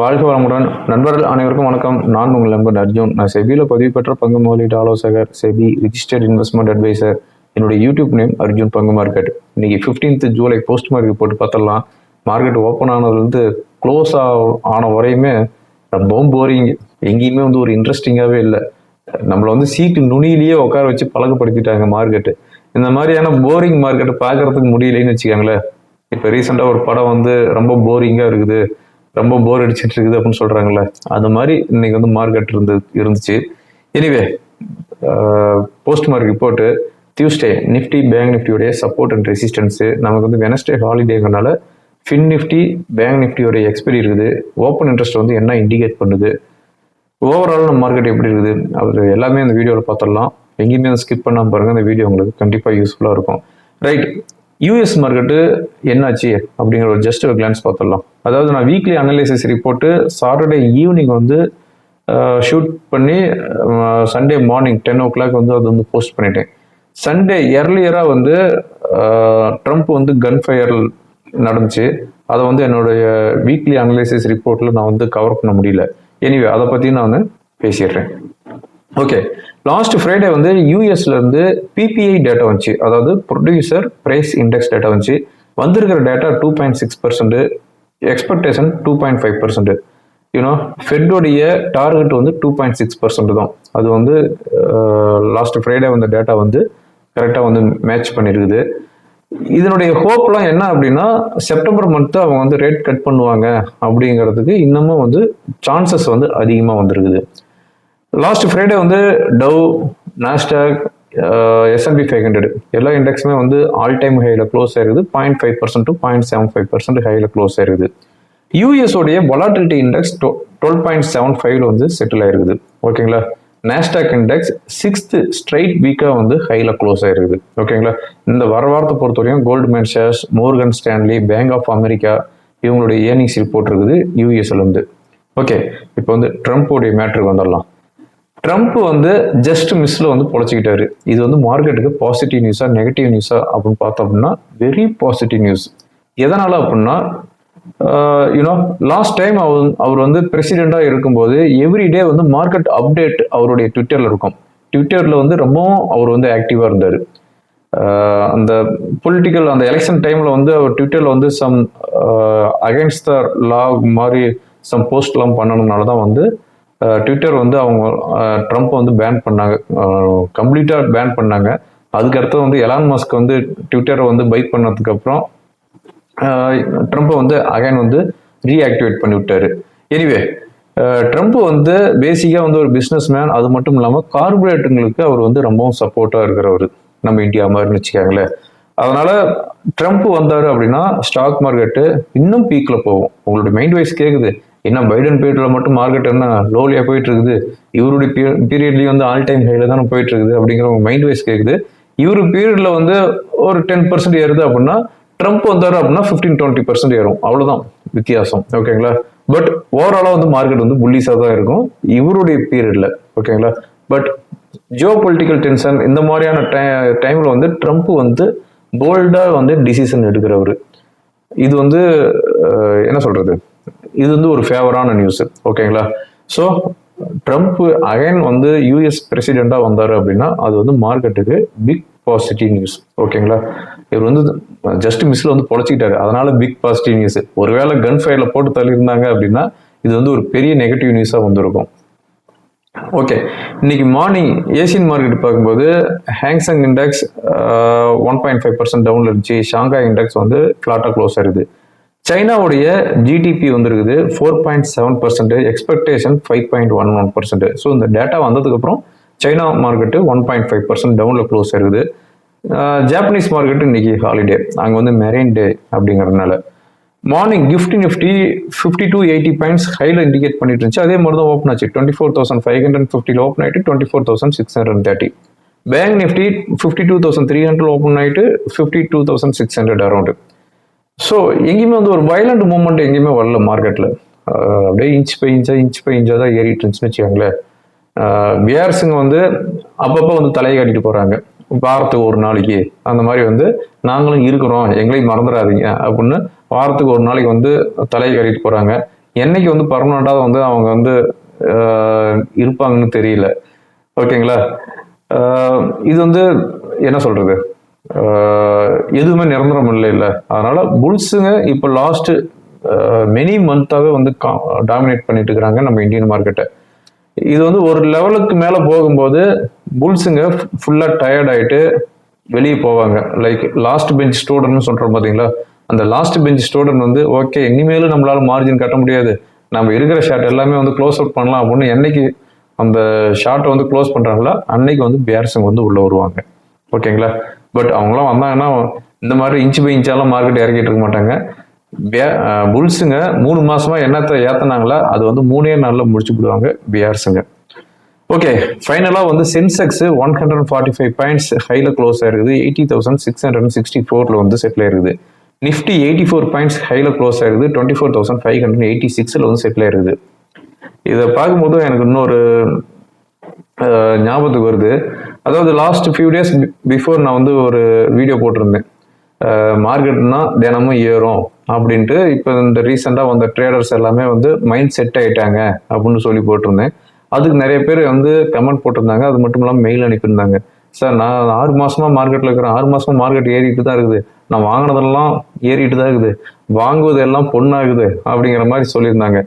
வாழ்க வளமுடன். நண்பர்கள் அனைவருக்கும் வணக்கம். நான் உங்கள் நண்பர் அர்ஜுன். நான் செபியில் பதிவு பெற்ற பங்கு முதலீட்டு ஆலோசகர் செபி ரிஜிஸ்டர்ட் இன்வெஸ்ட்மெண்ட் அட்வைசர் என்னுடைய யூடியூப் நேம் அர்ஜுன் பங்கு மார்க்கெட் இன்னைக்கு 15th ஜூலை போஸ்ட் மார்க்கெட் போட்டு பார்த்துடலாம். மார்க்கெட் ஓப்பன் ஆனதுலேருந்து க்ளோஸ் ஆன வரையுமே ரொம்பவும் போரிங் எங்கேயுமே வந்து ஒரு இன்ட்ரெஸ்டிங்காகவே இல்லை. நம்மளை வந்து சீட்டு நுனியிலேயே உட்கார வச்சு பழக்கப்படுத்திட்டாங்க மார்க்கெட்டு இந்த மாதிரியான போரிங் மார்க்கெட்டை பார்க்கறதுக்கு முடியலன்னு வச்சுக்கோங்களேன். இப்போ ரீசெண்டாக ஒரு படம் வந்து ரொம்ப போரிங்காக இருக்குது. ரொம்ப போர் அடிச்சிட்டு இருக்குது அப்படின்னு சொல்கிறாங்கல்ல அது மாதிரி இன்னைக்கு வந்து மார்க்கெட் இருந்து இருந்துச்சு. Anyway post mark report Tuesday Nifty bank நிஃப்டியோடைய support and resistance நமக்கு வந்து வெனஸ்டே ஹாலிடேங்கிறனால ஃபின் நிஃப்டி பேங்க் நிஃப்டியோடைய எக்ஸ்பைரி இருக்குது. ஓப்பன் இன்ட்ரெஸ்ட் வந்து என்ன இண்டிகேட் பண்ணுது? ஓவரால் நம்ம மார்க்கெட் எப்படி இருக்குது? அது எல்லாமே அந்த வீடியோவில் பார்த்துடலாம். எங்கேயுமே ஸ்கிப் பண்ணாமல் பாருங்கள் அந்த வீடியோ உங்களுக்கு கண்டிப்பாக யூஸ்ஃபுல்லாக இருக்கும். ரைட் யூஎஸ் மார்க்கெட்டு என்னாச்சு அப்படிங்கிற ஒரு ஜஸ்ட் ஒரு கிளான்ஸ் பார்த்துடலாம். அதாவது நான் weekly analysis report Saturday evening வந்து ஷூட் பண்ணி Sunday morning ten o'clock வந்து அது வந்து போஸ்ட் பண்ணிட்டேன். சண்டே எர்லியராக வந்து ட்ரம்ப் வந்து கன் ஃபயர் நடந்துச்சு. அதை வந்து என்னுடைய வீக்லி அனலைசிஸ் ரிப்போர்ட்டில் நான் வந்து கவர் பண்ண முடியல. எனிவே அதை பற்றி நான் வந்து பேசிடுறேன். ஓகே லாஸ்ட் ஃப்ரைடே வந்து யூஎஸ்ல இருந்து பிபிஐ டேட்டா வந்துச்சு. அதாவது ப்ரொடியூசர் பிரைஸ் இண்டெக்ஸ் டேட்டா வந்துச்சு. வந்திருக்கிற data two point six percent expectation two point five percent you know ஃபெட்டோடைய target வந்து டூ பாயிண்ட் சிக்ஸ் பர்சன்ட் தான். அது வந்து uh, லாஸ்ட் ஃப்ரைடே வந்த டேட்டா வந்து கரெக்டாக வந்து மேட்ச் பண்ணியிருக்குது இதனுடைய ஹோப்லாம் என்ன அப்படின்னா செப்டம்பர் மந்த்து அவங்க வந்து ரேட் கட் பண்ணுவாங்க அப்படிங்கிறதுக்கு இன்னமும் வந்து சான்சஸ் வந்து அதிகமாக வந்திருக்குது. லாஸ்ட் ஃப்ரைடே வந்து Dow Nasdaq S&P five hundred எல்லா இண்டெக்ஸுமே வந்து ஆல் டைம் ஹையில் க்ளோஸ் ஆயிருக்குது. Point five percent to point seven five percent ஹையில் க்ளோஸ் ஆயிருக்குது. US volatility index twelve point seven ஃபைவ்ல வந்து செட்டில் ஆயிருக்குது. ஓகேங்களா நாஸ்டாக் இண்டெக்ஸ் சிக்ஸ்த் ஸ்ட்ரைட் வீக்காக வந்து ஹையில் க்ளோஸ் ஆயிருக்குது. ஓகேங்களா இந்த வர வாரத்தை பொறுத்தவரையும் Goldman shares Morgan Stanley Bank of America இவங்களுடைய ஏர்னிங்ஸ் ரிப்போர்ட் இருக்குது யூஎஸ்லேருந்து ஓகே இப்போ வந்து ட்ரம்ப்போடைய மேட்ருக்கு வந்துடலாம். ட்ரம்ப் வந்து ஜஸ்ட் மிஸ்ல வந்து பொழைச்சிக்கிட்டாரு. இது வந்து மார்க்கெட்டுக்கு பாசிட்டிவ் நியூஸா நெகட்டிவ் நியூஸா அப்படின்னு பார்த்தோம் அப்படின்னா வெரி பாசிட்டிவ் நியூஸ் எதனால அப்படின்னா யூனோ லாஸ்ட் டைம் அவர் அவர் வந்து பிரசிடெண்டாக இருக்கும்போது எவ்ரிடே வந்து மார்க்கெட் அப்டேட் அவருடைய ட்விட்டரில் இருக்கும். ட்விட்டரில் வந்து ரொம்பவும் அவர் வந்து ஆக்டிவாக இருந்தார். அந்த பொலிட்டிக்கல் அந்த எலெக்ஷன் டைமில் வந்து அவர் ட்விட்டரில் வந்து சம் அகைன்ஸ்ட் த லா மாதிரி சம் போஸ்ட்லாம் பண்ணணுனால தான் வந்து ட்விட்டர் வந்து அவங்க ட்ரம்ப் வந்து பேன் பண்ணாங்க. கம்ப்ளீட்டாக பேன் பண்ணாங்க. அதுக்கடுத்து வந்து எலான் மஸ்க் வந்து ட்விட்டரை வந்து பைக் பண்ணதுக்கப்புறம் ட்ரம்ப்பை வந்து அகைன் வந்து ரீஆக்டிவேட் பண்ணி விட்டாரு. எனிவே ட்ரம்ப் வந்து பேசிக்காக வந்து ஒரு பிஸ்னஸ் மேன் அது மட்டும் இல்லாமல் கார்பரேட்டுங்களுக்கு அவர் வந்து ரொம்பவும் சப்போர்ட்டாக இருக்கிறவர். நம்ம இந்தியா மாதிரின்னு வச்சுக்காங்களேன். அதனால ட்ரம்ப் வந்தார் அப்படின்னா ஸ்டாக் மார்க்கெட்டு இன்னும் பீக்கில் போகும். உங்களுடைய மைண்ட் வைஸ் கேட்குது என்ன பைடன் பீரியடில் மட்டும் மார்க்கெட் என்ன லோலியாக போயிட்டு இருக்குது இவருடைய பீரியட்லேயும் வந்து ஆல் டைம் ஹைல தானே போயிட்டு இருக்குது அப்படிங்கிற மைண்ட் வைஸ் கேட்குது இவர் பீரியடில் வந்து ஒரு டென் பர்சன்ட் ஏறுது அப்படின்னா ட்ரம்ப் வந்தார் அப்படின்னா ஃபிஃப்டீன் டுவெண்ட்டி பர்சன்ட் ஏறும். அவ்வளோதான் வித்தியாசம். ஓகேங்களா? பட் ஓவராலாக வந்து மார்க்கெட் வந்து புள்ளிஸாக தான் இருக்கும். இவருடைய பீரியடில் ஓகேங்களா? பட் ஜியோ பொலிட்டிக்கல் டென்ஷன் இந்த மாதிரியான டை டைமில் வந்து ட்ரம்ப் வந்து போல்டாக வந்து டிசிஷன் எடுக்கிறவர். இது வந்து என்ன சொல்கிறது இது வந்து ஒரு ஃபேவரான நியூஸ் ஓகேங்களா ஸோ ட்ரம்ப் அகைன் வந்து யூஎஸ் பிரசிடெண்ட்டாக வந்தார் அப்படின்னா அது வந்து மார்க்கெட்டுக்கு பிக் பாசிட்டிவ் நியூஸ் ஓகேங்களா இவர் வந்து ஜஸ்ட் மிஸ்ல வந்து பொழைச்சிக்கிட்டாரு. அதனால பிக் பாசிட்டிவ் நியூஸ் ஒருவேளை கன் ஃபயர்ல போட்டு தள்ளியிருந்தாங்க அப்படின்னா இது வந்து ஒரு பெரிய நெகட்டிவ் நியூஸாக வந்திருக்கும். ஓகே இன்னைக்கு மார்னிங் ஏசியன் மார்க்கெட் பார்க்கும்போது Hang Seng index one point five percent டவுன்ல இருந்துச்சு. ஷாங்காய் இண்டெக்ஸ் வந்து ஃபிளாட்டாக க்ளோஸ் ஆயிருது. சைனாவுடைய ஜிடிபி வந்துருக்குது. Four point seven percent expectation five point one one percent so இந்த டேட்டா வந்ததுக்கப்புறம் China market one point five percent டவுனில் க்ளோஸ் ஆயிருக்குது. ஜாப்பனீஸ் மார்க்கெட்டு இன்னைக்கு ஹாலிடே அங்கே வந்து மெரைன் டே அப்படிங்கிறதுனால. Morning Gift Nifty fifty two eighty points ஹையில் இண்டிகேட் பண்ணிட்டு இருந்துச்சு. அதே மாதிரி தான் ஓப்பன் ஆச்சு twenty four thousand five hundred ஃபிஃப்டியில் ஓப்பன் ஆகிட்டு twenty four thousand six hundred thirty bank Nifty fifty two thousand three hundred open ஆகிட்டு fifty two thousand six hundred around so எங்கேயுமே வந்து ஒரு வயலண்ட் மூமெண்ட் எங்கேயுமே வரல மார்க்கெட்டில் அப்படியே இன்ச் பை இன்ச்சா இன்ச் பை இன்ச்சாக தான் ஏறிட்டு இருந்துச்சுன்னு வச்சுக்கோங்களேன் பிஆர்ஸுங்க வந்து அப்பப்போ வந்து தலையை காட்டிட்டு போகிறாங்க வாரத்துக்கு ஒரு நாளைக்கு. அந்த மாதிரி வந்து நாங்களும் இருக்கிறோம். எங்களையும் மறந்துடாதீங்க அப்படின்னு வாரத்துக்கு ஒரு நாளைக்கு வந்து தலையை கட்டிட்டு போகிறாங்க என்னைக்கு வந்து பர்மனண்டாக வந்து அவங்க வந்து இருப்பாங்கன்னு தெரியல. ஓகேங்களா? இது வந்து என்ன சொல்கிறது எதுவுமே நிரந்தரம் இல்லை இல்லை அதனால புல்ஸுங்க இப்போ லாஸ்ட் மெனி மந்த்தாகவே வந்து டாமினேட் பண்ணிட்டு இருக்கிறாங்க நம்ம இந்தியன் மார்க்கெட்டை இது வந்து ஒரு லெவலுக்கு மேலே போகும்போது புல்ஸுங்க ஃபுல்லாக டயர்ட் ஆயிட்டு வெளியே போவாங்க. லைக் லாஸ்ட் பெஞ்ச் ஸ்டூடெண்ட்னு சொல்கிறோம் பார்த்தீங்களா அந்த லாஸ்ட் பெஞ்ச் ஸ்டூடெண்ட் வந்து ஓகே இனிமேலும் நம்மளால மார்ஜின் கட்ட முடியாது. நம்ம இருக்கிற ஷாட் எல்லாமே வந்து க்ளோஸ் அவுட் பண்ணலாம். அப்படின்னு என்னைக்கு அந்த ஷார்ட்டை வந்து க்ளோஸ் பண்ணுறாங்களோ அன்னைக்கு வந்து பேர்ஸுங்க வந்து உள்ளே வருவாங்க. ஓகேங்களா பட் அவங்களாம் வந்தாங்கன்னா இந்த மாதிரி இன்ச்சு பை இன்ச்சாலாம் மார்க்கெட் இறக்கிட்டு இருக்க மாட்டாங்க. புல்ஸுங்க மூணு மாசமா என்னத்தை ஏத்தினாங்களா அது வந்து மூணே நாளில் முடிச்சு விடுவாங்க பிஆர்ஸுங்க ஓகே ஃபைனலாக வந்து Sensex one hundred forty five points ஹையில் க்ளோஸ் ஆயிருக்குது. Eighty thousand six hundred sixty ஃபோரில் வந்து செட்டில் ஆயிருக்குது. நிஃப்டி எயிட்டி ஃபோர் பாயிண்ட்ஸ் ஹைல க்ளோஸ் ஆயிருக்குது. Twenty four thousand five hundred eighty சிக்ஸில் வந்து செட்டில் ஆயிருக்குது. இதை பார்க்கும்போது எனக்கு இன்னொரு ஞாபகத்துக்கு வருது. அதாவது லாஸ்ட் ஃபியூ டேஸ் பிஃபோர் நான் வந்து ஒரு வீடியோ போட்டிருந்தேன். மார்க்கெட்னா தினமும் ஏறும் அப்படின்ட்டு இப்போ இந்த ரீசெண்டாக வந்த ட்ரேடர்ஸ் எல்லாமே வந்து மைண்ட் செட் ஆகிட்டாங்க அப்படின்னு சொல்லி போட்டிருந்தேன். அதுக்கு நிறைய பேர் வந்து கமெண்ட் போட்டிருந்தாங்க. அது மட்டும் இல்லாமல் மெயில் அனுப்பியிருந்தாங்க. சார் நான் ஆறு மாசமா மார்க்கெட்டில் இருக்கிறேன். ஆறு மாசமா மார்க்கெட் ஏறிட்டு தான் இருக்குது. நான் வாங்கினதெல்லாம் ஏறிட்டு தான் இருக்குது. வாங்குவது எல்லாம் பொண்ணாகுது அப்படிங்கிற மாதிரி சொல்லியிருந்தாங்க.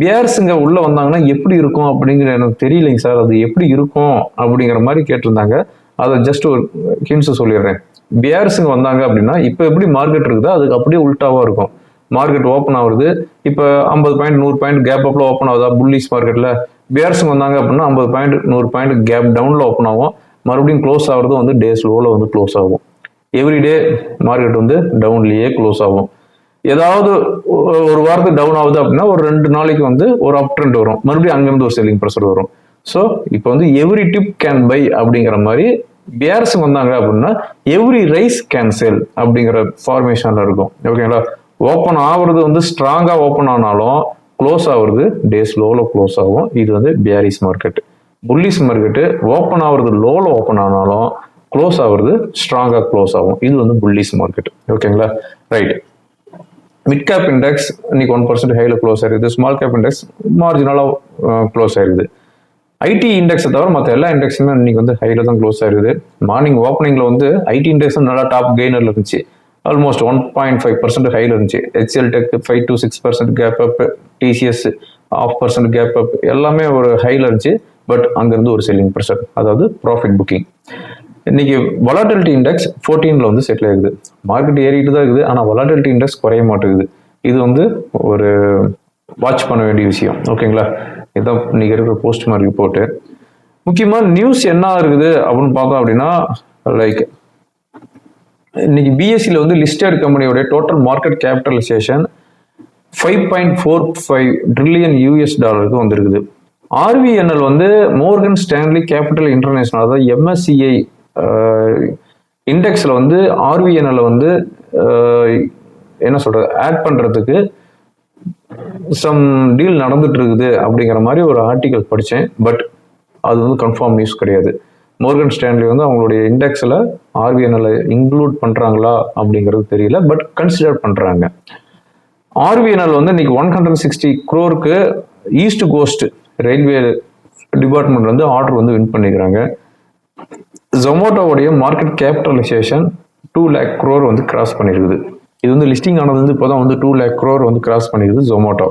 பியர்ஸுங்க உள்ளே வந்தாங்கன்னா எப்படி இருக்கும் அப்படிங்கிற எனக்கு தெரியலைங்க சார். அது எப்படி இருக்கும் அப்படிங்கிற மாதிரி கேட்டிருந்தாங்க. அதை ஜஸ்ட் ஒரு ஹிம்ஸ் சொல்லிடுறேன். பியர்ஸுங்க வந்தாங்க அப்படின்னா இப்போ எப்படி மார்க்கெட் இருக்குதோ அதுக்கு அப்படியே உல்ட்டாவாக இருக்கும். மார்க்கெட் ஓப்பன் ஆகுது இப்போ ஐம்பது பாயிண்ட் நூறு பாயிண்ட் கேப் அப்பில் ஓப்பன் ஆகுதா? புல்லிஸ் மார்க்கெட்டில் பியர்ஸுங்க வந்தாங்க அப்படின்னா ஐம்பது பாயிண்ட் நூறு பாயிண்ட் கேப் டவுனில் ஓப்பன் ஆகும். மறுபடியும் க்ளோஸ் ஆகிறது வந்து டேஸ் லோவில் வந்து க்ளோஸ் ஆகும். எவ்ரிடே மார்க்கெட் வந்து டவுன்லேயே க்ளோஸ் ஆகும். ஏதாவது ஒரு வாரத்துக்கு டவுன் ஆகுது அப்படின்னா ஒரு ரெண்டு நாளைக்கு வந்து ஒரு அப் ட்ரெண்ட் வரும். மறுபடியும் அங்கேருந்து ஒரு செல்லிங் ப்ரெஷர் வரும். ஸோ இப்போ வந்து எவ்ரி டிப் கேன் பை அப்படிங்கிற மாதிரி பியர்ஸ் வந்தாங்க அப்படின்னா எவ்ரி ரைஸ் கேன் செல் அப்படிங்கிற ஃபார்மேஷனில் இருக்கும். ஓகேங்களா ஓப்பன் ஆகுறது வந்து ஸ்ட்ராங்காக ஓப்பன் ஆனாலும் க்ளோஸ் ஆகுறது டே ஸ்லோவில் க்ளோஸ் ஆகும். இது வந்து bearish market bullish market open ஆகுறது லோவில் ஓப்பன் ஆனாலும் க்ளோஸ் ஆகுறது ஸ்ட்ராங்காக க்ளோஸ் ஆகும். இது வந்து புல்லிஸ் மார்க்கெட் ஓகேங்களா ரைட் மிட் கேப் இண்டெக்ஸ் இன்னைக்கு ஒன் பர்சன்ட் ஹைல க்ளோஸ் ஆயிருக்குது. ஸ்மால் கேப் இண்டெக்ஸ் மார்ஜினலா க்ளோஸ் ஆயிருது ஐடி இண்டெக்ஸை தவிர மற்ற எல்லா இண்டெக்ஸுமே இன்னைக்கு வந்து ஹைல தான் க்ளோஸ் ஆயிருது மார்னிங் ஓப்பனிங்ல வந்து ஐடி இண்டெக்ஸும் நல்லா டாப் கெய்னர்ல இருந்துச்சு. Almost one point five percent ஹைல இருந்துச்சு. HCL tech five to six percent gap up TCS half percent gap up எல்லாமே ஒரு ஹைல இருந்துச்சு. பட் அங்கிருந்து ஒரு செல்லிங் ப்ரெஷர் அதாவது ப்ராஃபிட் புக்கிங் இன்னைக்கு வொலாட்டிலிட்டி இண்டெக்ஸ் ஃபோர்டீனில் வந்து செட்டில் ஆகுது மார்க்கெட் ஏறிட்டு தான் இருக்குது ஆனால் வொலாட்டிலிட்டி இண்டெக்ஸ் குறைய மாட்டேங்குது. இது வந்து ஒரு வாட்ச் பண்ண வேண்டிய விஷயம். ஓகேங்களா இதான் இன்னைக்கு இருக்கிற போஸ்ட் மார்க் ரிப்போர்ட்டு முக்கியமாக நியூஸ் என்ன இருக்குது அப்படின்னு பார்த்தோம் அப்படின்னா லைக் இன்னைக்கு பிஎஸ்சியில் வந்து லிஸ்டட் கம்பெனியோட total market capitalisation five point four five trillion US டாலருக்கு வந்திருக்குது. ஆர்விஎன்எல் வந்து மோர்கன் ஸ்டான்லி கேபிட்டல் இன்டர்நேஷனல் அதாவது எம்எஸ்சிஐ இண்டெக்ஸில் வந்து ஆர்விஎன்எல் வந்து என்ன சொல்கிறது ஆட் பண்ணுறதுக்கு சம் டீல் நடந்துட்டு இருக்குது அப்படிங்கிற மாதிரி ஒரு ஆர்டிகல் படித்தேன் பட் அது வந்து கன்ஃபார்ம் நியூஸ் கிடையாது. மோர்கன் ஸ்டான்லி வந்து அவங்களுடைய இண்டெக்ஸில் ஆர்விஎன்எல் இன்க்ளூட் பண்ணுறாங்களா அப்படிங்கிறது தெரியல பட் கன்சிடர் பண்ணுறாங்க ஆர்விஎன்எல் வந்து இன்னைக்கு ஒன் ஹண்ட்ரட் சிக்ஸ்டி க்ரோருக்கு ஈஸ்ட் கோஸ்ட் ரயில்வே டிபார்ட்மெண்ட் வந்து ஆர்டர் வந்து வின் பண்ணிக்கிறாங்க. ஜொமோட்டோவுடைய market capitalisation two lakh crore வந்து கிராஸ் பண்ணியிருக்குது இது வந்து லிஸ்டிங் ஆனது வந்து இப்போதான் வந்து டூ லேக் க்ரோர் வந்து கிராஸ் பண்ணியிருக்குது ஜொமோட்டோ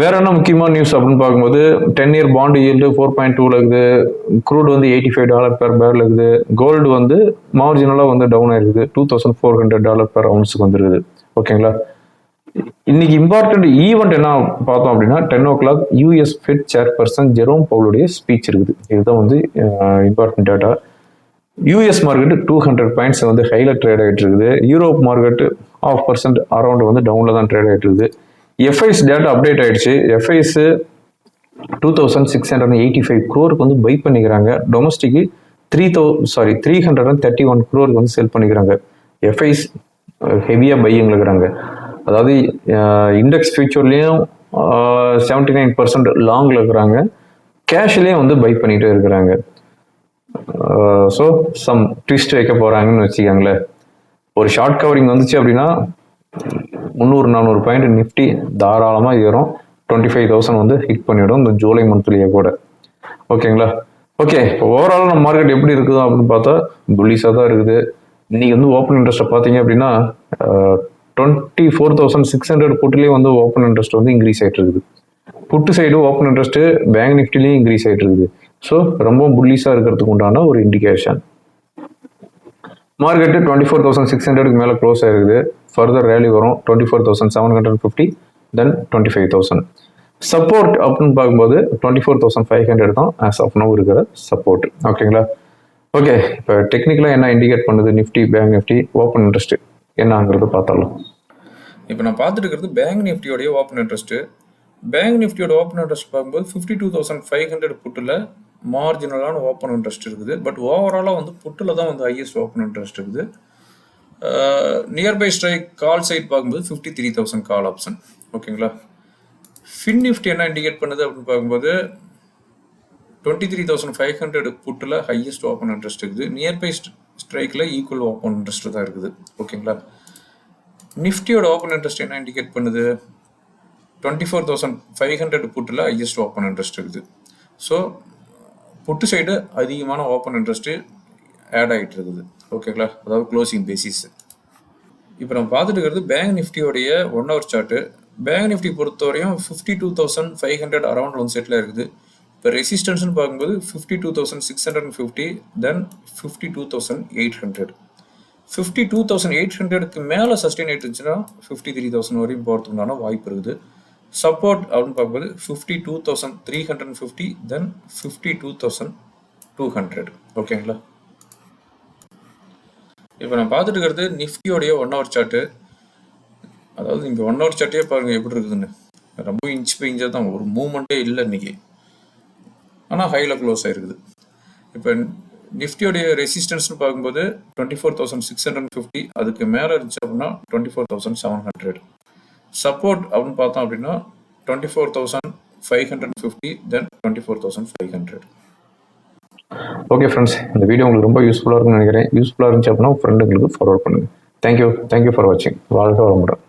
வேற என்ன முக்கியமான நியூஸ் அப்படின்னு பார்க்கும்போது ten year bond yield four point டூல இருக்குது க்ரூட் வந்து eighty five dollar per barrel இருக்குது கோல்டு வந்து மார்ஜினலாக வந்து டவுன் ஆயிருக்குது. Two thousand four hundred dollar per அவுன்ஸுக்கு வந்துருக்குது. ஓகேங்களா இன்னைக்கு இம்பார்ட்டன்ட் ஈவெண்ட் என்ன பார்த்தோம் அப்படின்னா ten o'clock US Fed chairperson Jerome பவுலுடைய ஸ்பீச் இருக்குது. இதுதான் வந்து important data US market two hundred points வந்து ஹைல ட்ரேட் ஆகிட்டு இருக்குது. Europe market half percent around வந்து டவுனில் தான் ட்ரேட் ஆகிட்டு இருக்குது. எஃப்ஐஸ் டேட்டா அப்டேட் ஆகிடுச்சு FIIs two thousand six hundred eighty five க்ரோருக்கு வந்து பை பண்ணிக்கிறாங்க. Domestic three thou sorry three hundred and thirty one க்ரோருக்கு வந்து செல் பண்ணிக்கிறாங்க எஃப்ஐஸ் ஹெவியாக பையங்களுக்குறாங்க இருக்கிறாங்க. அதாவது இண்டெக்ஸ் ஃபியூச்சர்லேயும் செவன்டி நைன் பர்சன்ட் லாங்கில் இருக்கிறாங்க. கேஷ்லேயும் வந்து பை பண்ணிகிட்டே இருக்கிறாங்க. ஸோ சம் ட்விஸ்ட் வைக்க போகிறாங்கன்னு வச்சுக்கோங்களேன். ஒரு ஷார்ட் கவரிங் வந்துச்சு அப்படின்னா முந்நூறு நானூறு பாயிண்ட் நிஃப்டி தாராளமாக ஏறும். டுவெண்ட்டி ஃபைவ் தௌசண்ட் வந்து ஹிட் பண்ணிவிடும் இந்த ஜூலை மந்த்லேயே கூட. ஓகேங்களா? ஓகே இப்போ ஓவரால் நம்ம மார்க்கெட் எப்படி இருக்குது அப்படின்னு பார்த்தா புல்லிஸாக தான் இருக்குது. இன்றைக்கி வந்து ஓப்பன் இன்ட்ரெஸ்ட்டை பார்த்தீங்க அப்படின்னா twenty four thousand six hundred புட்லேயே வந்து ஓப்பன் இன்ட்ரெஸ்ட் வந்து இன்க்ரீஸ் ஆகிட்டு இருக்குது put side open interest bank நிஃப்டிலையும் increase ஆகிட்டு இருக்குது ஸோ ரொம்ப புல்லிஸாக இருக்கிறதுக்கு உண்டான ஒரு indication market twenty four thousand six ஹண்ட்ரடுக்கு மேலே க்ளோஸ் ஆகிருக்குது ஃபர்தர் ரேலி வரும். Twenty four thousand seven hundred fifty then twenty five thousand support அப்படின்னு பார்க்கும்போது twenty four thousand five hundred தான் ஆஸ் ஆஃப் நோ இருக்கிற சப்போர்ட் ஓகேங்களா ஓகே இப்போ டெக்னிக்கலாக என்ன இண்டிகேட் பண்ணுது? Nifty bank Nifty open interest என்னங்கிறது பார்த்துடலாம் இப்போ நான் பார்த்துட்டு இருக்கிறது பேங்க் நிஃப்டியோடைய ஓப்பன் இன்ட்ரெஸ்ட்டு பேங்க் நிஃப்டியோட ஓப்பன் இன்ட்ரெஸ்ட் பார்க்கும்போது fifty two thousand five hundred புட்டில் மார்ஜினலான ஓப்பன் இன்ட்ரெஸ்ட் இருக்குது. பட் ஓவராலாக வந்து புட்டில் தான் வந்து ஹையஸ்ட் ஓப்பன் இன்ட்ரெஸ்ட் இருக்குது. நியர்பை ஸ்ட்ரைக் கால் சைட் பார்க்கும்போது fifty three thousand call option ஓகேங்களா? ஃபின் நிஃப்டி என்ன இண்டிகேட் பண்ணுது அப்படின்னு பார்க்கும்போது twenty three thousand five hundred புட்டில் highest open interest இருக்குது நியர்பை ஸ்ட்ரைக்கில் ஈக்குவல் ஓப்பன் இன்ட்ரெஸ்ட் தான் இருக்குது. ஓகேங்களா? நிஃப்டியோட ஓப்பன் இன்ட்ரெஸ்ட் என்ன இண்டிகேட் பண்ணுது? Twenty four thousand five hundred புட்டில் highest open interest இருக்குது. ஸோ புட்டு சைடு அதிகமான ஓப்பன் இன்ட்ரெஸ்ட்டு ஆட் ஆகிட்டு இருக்குது. ஓகேங்களா? அதாவது க்ளோசிங் பேசிஸ் இப்போ நம்ம பார்த்துட்டு இருக்கிறது bank நிஃப்டியோடைய one hour chart bank Nifty பொறுத்தவரையும் fifty two thousand five hundred around one settle இருக்குது. இப்போ ரெசிஸ்டன்ஸ்னு பார்க்கும்போது fifty two thousand six hundred and fifty then fifty two thousand eight hundred fifty two thousand eight ஹண்ட்ரடுக்கு மேலே sustain ஆகிட்டு இருந்துச்சுன்னா fifty three thousand வரையும் போகிறதுக்குண்டான வாய்ப்பு இருக்குது. சப்போர்ட் அப்படின்னு பார்க்கும்போது fifty two thousand three hundred and fifty then fifty two thousand two hundred ஓகேங்களா இப்போ நான் பார்த்துட்டு இருக்கிறது நிஃப்டியோடைய ஒன் ஹவர் சார்ட்டு அதாவது இங்கே ஒன் ஹவர் சார்ட்டே பாருங்கள் எப்படி இருக்குதுன்னு. ரொம்ப இன்ச் பை இன்ச்சாக தான் ஒரு மூமெண்ட்டே இல்லை இன்னைக்கு. ஆனால் ஹையில் க்ளோஸ் ஆயிருக்குது. இப்போ நிஃப்டியோடைய ரெசிஸ்டன்ஸ்னு பார்க்கும்போது twenty four thousand six hundred fifty அதுக்கு மேலே இருந்துச்சு அப்படின்னா twenty four thousand seven hundred support அப்படின்னு பார்த்தோம் அப்படின்னா twenty four thousand five hundred fifty then twenty four thousand five hundred okay friends இந்த வீடியோ உங்களுக்கு ரொம்ப யூஸ்ஃபுல்லாக இருக்கும்னு நினைக்கிறேன். யூஸ்ஃபுல்லாக இருந்துச்சு அப்படின்னா ஃப்ரெண்டுங்களுக்கு ஃபார்வர்ட் பண்ணுங்கள் thank you thank you for வாட்சிங் வாழ்க வளமுடன்.